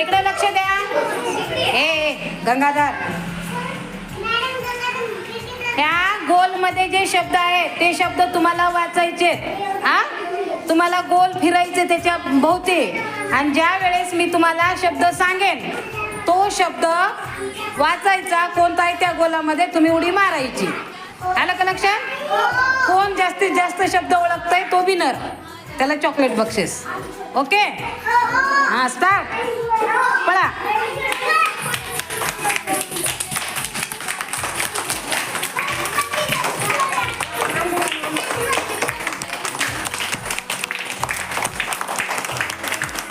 इकडे लक्ष द्या. ए गंगाधर. ह्या गोलमध्ये जे शब्द आहेत ते शब्द तुम्हाला वाचायचे. हा? तुम्हाला गोल फिरायचे त्याच्या भोवती. आणि ज्या वेळेस मी तुम्हाला शब्द सांगेन तो शब्द वाचायचा कोणता आहे त्या गोलामध्ये तुम्ही उडी मारायची. आलं का लक्षात कोण जास्तीत जास्त शब्द ओळखताय तो विनर त्याला चॉकलेट बक्षीस. ओके? हा स्टार्ट पळा.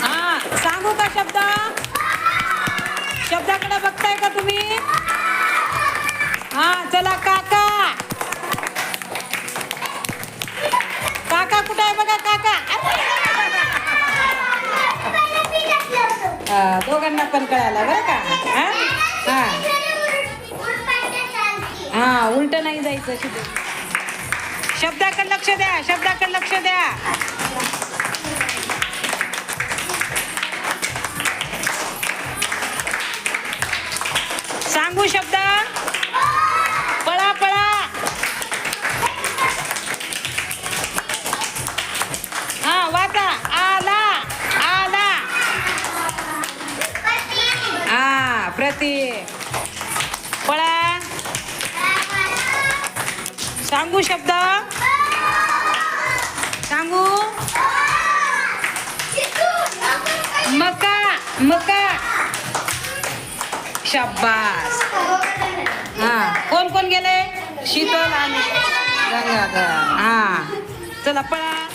हा सांगू का शब्द? शब्दाकडे बघताय का तुम्ही? हा चला काका. काका कुठे आहे बघा काका? दोघांना पण कळालं बरं का? हा? हा. हा उलट नाही जायचं शिकू. शब्दाकडे लक्ष द्या शब्दाकडे लक्ष द्या. सांगू शब्द? हा पळा. सांगू शब्द? सांगू? मका मका. शाबास हा. कोण कोण गेले? शीतल आणि गंगाधर. हा. चला पळा.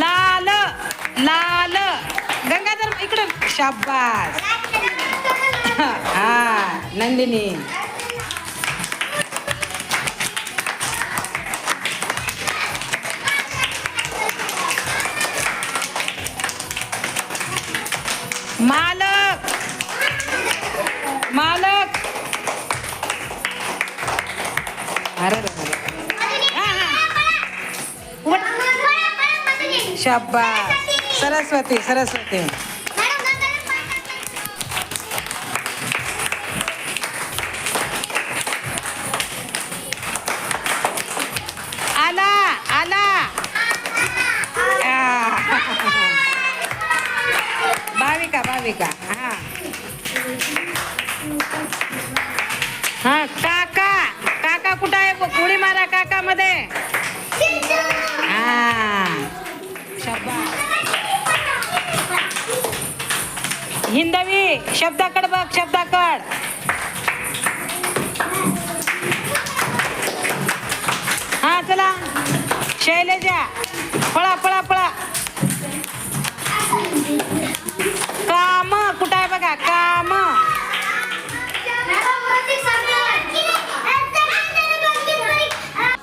लाल लाल. गंगाधर इकडं शाबास. हा नंदिनी. मालक. मालक. अरे सरस्वती सरस्वती. आला आला. भाविका भाविका. हा. हा काका. काका कुठं आहे? उडी मारा काका मध्ये हा. हिंदवी शब्दाकड बघ शब्दाकड. हा चला. शैलेजा पळा पळा पळा. काम कुठं आहे बघा? काम